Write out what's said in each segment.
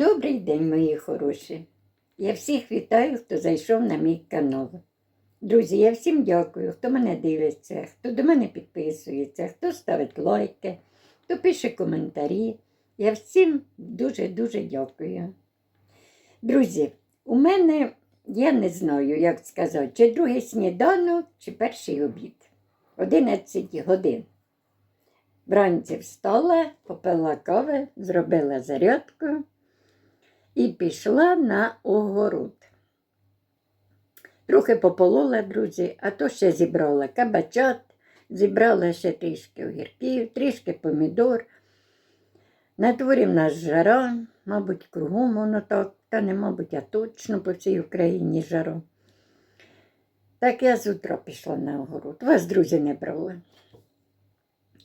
Добрий день, мої хороші. Я всіх вітаю, хто зайшов на мій канал. Друзі, я всім дякую, хто мене дивиться, хто до мене підписується, хто ставить лайки, хто пише коментарі. Я всім дуже-дуже дякую. Друзі, у мене, я не знаю, як сказати, чи другий сніданок, чи перший обід. 11 годин. Вранці встала, попила кави, зробила зарядку і пішла на огород. Трохи пополола, друзі, а то ще зібрала кабачат, зібрала ще трішки огірків, трішки помідор. На дворі в нас жара, мабуть, кругом воно так, та не мабуть, а точно по всій Україні жара. Так я з утра пішла на огород. Вас, друзі, не брали.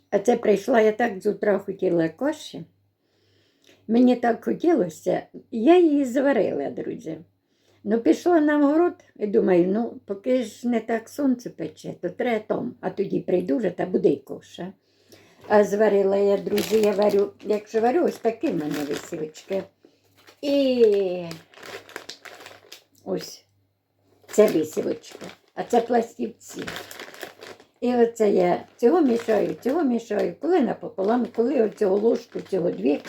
А це прийшла, я так з утра хотіла каші. Мені так хотілося, я її зварила, друзі. Ну, пішла на огород і думаю, ну, поки ж не так сонце пече, то треба там, а тоді прийду вже та буде й коша. А зварила я, друзі, я варю, якщо варю, ось такі в мене висівочки. І ось це висівочка, а це пластівці. І оце я цього мішаю, цього мішаю, коли напополам, коли оцього ложку, цього дві.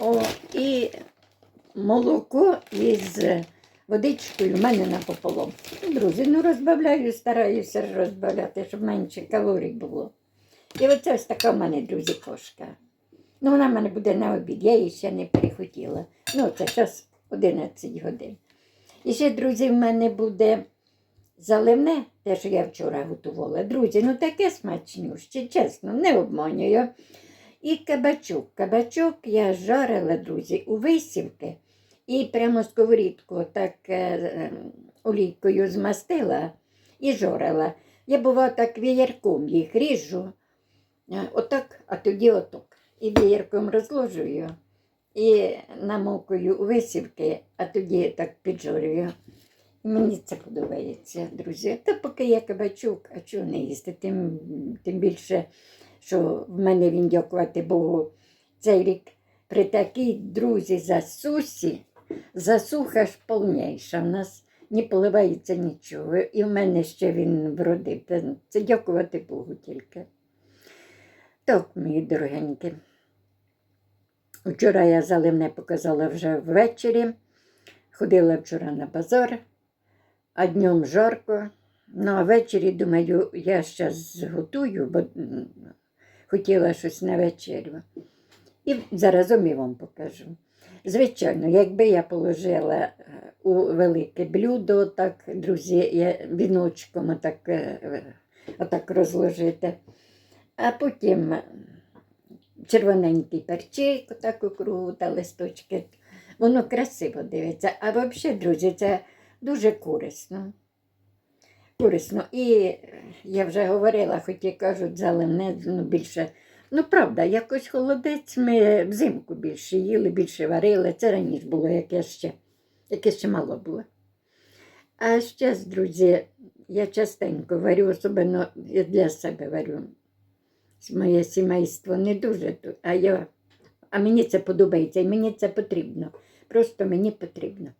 О, і молоко із водичкою в мене напополам. Друзі, ну розбавляю, стараюся розбавляти, щоб менше калорій було. І оце ось така в мене, друзі, кошка. Ну, вона в мене буде на обід, я її ще не перехотіла. Ну, це час 11 годин. І ще, друзі, в мене буде заливне, те, що я вчора готувала. Друзі, ну таке смачнюще, чесно, не обманюю. І кабачок. Кабачок я жарила, друзі, у висівки. І прямо сковорідку так е, е, олійкою змастила і жорила. Я бува так віярком їх ріжу. Е, Отак, а тоді отак. І віярком розложую. І намокую у висівки, а тоді так піджорюю. Мені це подобається, друзі. Та поки я кабачок, а чого не їсти? Тим, тим більше, що в мене він, дякувати Богу, цей рік при такій друзі засусі, засуха ж повніша. В нас не поливається нічого. І в мене ще він вродив. Це дякувати Богу тільки. Так, мої дорогенькі. Вчора я заливне показала вже ввечері. Ходила вчора на базар, а днем жарко. Ну, а ввечері, думаю, я зараз зготую, бо хотіла щось на вечерю. І заразом і вам покажу. Звичайно, якби я положила е, у велике блюдо, так, друзі, я віночком отак, е, отак розложити, а потім червоненький перчик, отак у кругу та листочки. Воно красиво дивиться. А взагалі, друзі, це дуже корисно. Корисно. І е, я вже говорила, хоч і кажуть, заливне, ну більше. Ну, правда, якось холодець ми взимку більше їли, більше варили. Це раніше було, яке ще, яке ще мало було. А ще, друзі, я частенько варю, особливо я для себе варю. Моє сімейство не дуже, а я, а мені це подобається і мені це потрібно. Просто мені потрібно.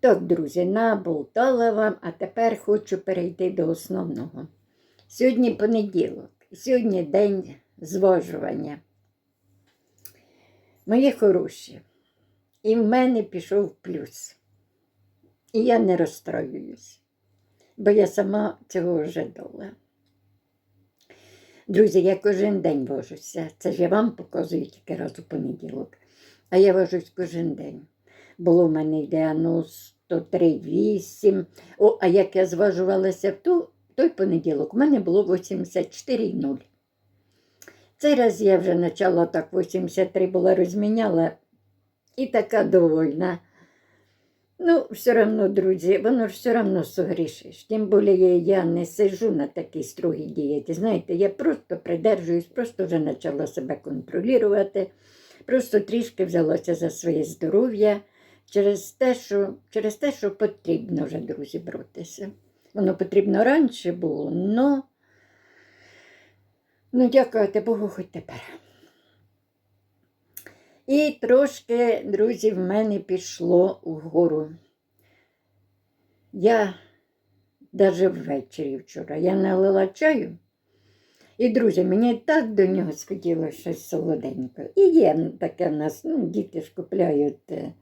Так, друзі, наболтала вам, а тепер хочу перейти до основного. Сьогодні понеділок, сьогодні день зважування. Мої хороші, і в мене пішов плюс. І я не розстроююсь, бо я сама цього вже дола. Друзі, я кожен день вожуся. Це ж я вам показую тільки раз у понеділок. А я вожусь кожен день. Було в мене йде ну, 103,8. О, а як я зважувалася в ту, той понеділок, у мене було 84,0. Цей раз я вже почала так 83 була розміняла і така довольна. Ну, все одно, друзі, воно ж все одно согрішиш. Тим більше я не сиджу на такій строгій дієті. Знаєте, я просто придержуюсь, просто вже почала себе контролювати, просто трішки взялася за своє здоров'я через те, що, через те, що потрібно вже, друзі, боротися. Воно потрібно раніше було, але ну, дякувати Богу, хоч тепер. І трошки, друзі, в мене пішло вгору. Я навіть ввечері вчора я налила чаю. І, друзі, мені так до нього схотілося щось солоденьке. І є таке в нас, ну, діти ж купляють е,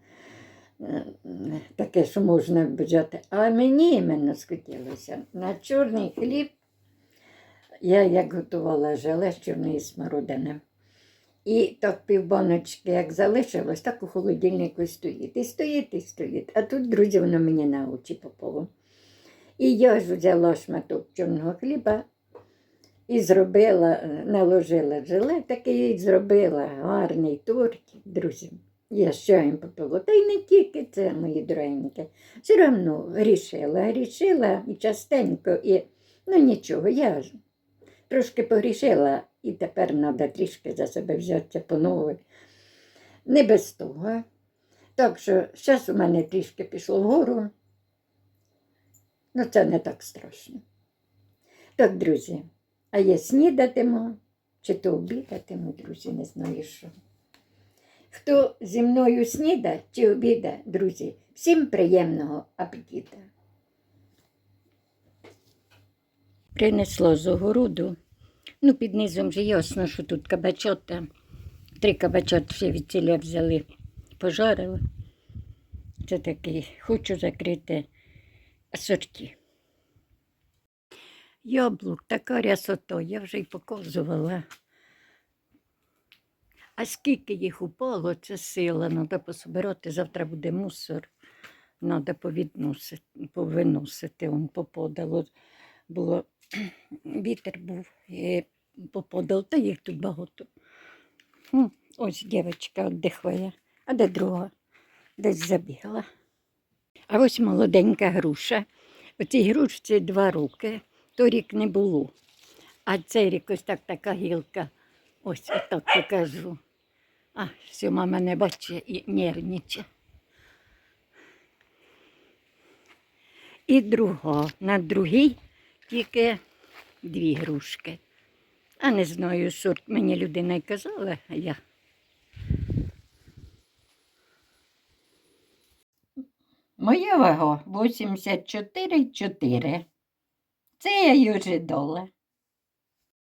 таке, що можна взяти. А мені іменно схотілося на чорний хліб. Я як готувала желе з чорної смородини. І так півбаночки, як залишилось, так у холодильнику стоїть. І стоїть, і стоїть. А тут, друзі, воно мені на очі попало. І я ж взяла шматок чорного хліба і зробила, наложила желе, такий і зробила гарний тортик, друзі. Я з чаєм попила. Та й не тільки це, мої дорогенькі. Все одно грішила, грішила і частенько, і ну нічого, я ж трошки погрішила, і тепер треба трішки за себе взятися по новій. Не без того. Так що зараз у мене трішки пішло вгору. Ну, це не так страшно. Так, друзі, а я снідатиму, чи то обідатиму, друзі, не знаю що. Хто зі мною сніда чи обіда, друзі, всім приємного апетита. Принесло з огороду. Ну, під низом же ясно, що тут кабачота. Три кабачоти ще від ціля взяли, пожарили. Це такий, хочу закрити сорті. Яблук, така рясота, я вже й показувала. А скільки їх упало, це сила. Треба пособирати, завтра буде мусор. Треба повиносити. Он попадало. Було вітер був, і попадало, та їх тут багато. Ось дівчинка віддихає. А де друга? Десь забігла. А ось молоденька груша. Оцій грушці два роки. Торік не було. А цей рік ось так така гілка. Ось отак покажу. А, все, мама не бачить і нервничає. І друга. На другій тільки дві грушки. А не знаю, сорт мені людина й казала, а я. Моя вага 84,4. Це я й ожидала.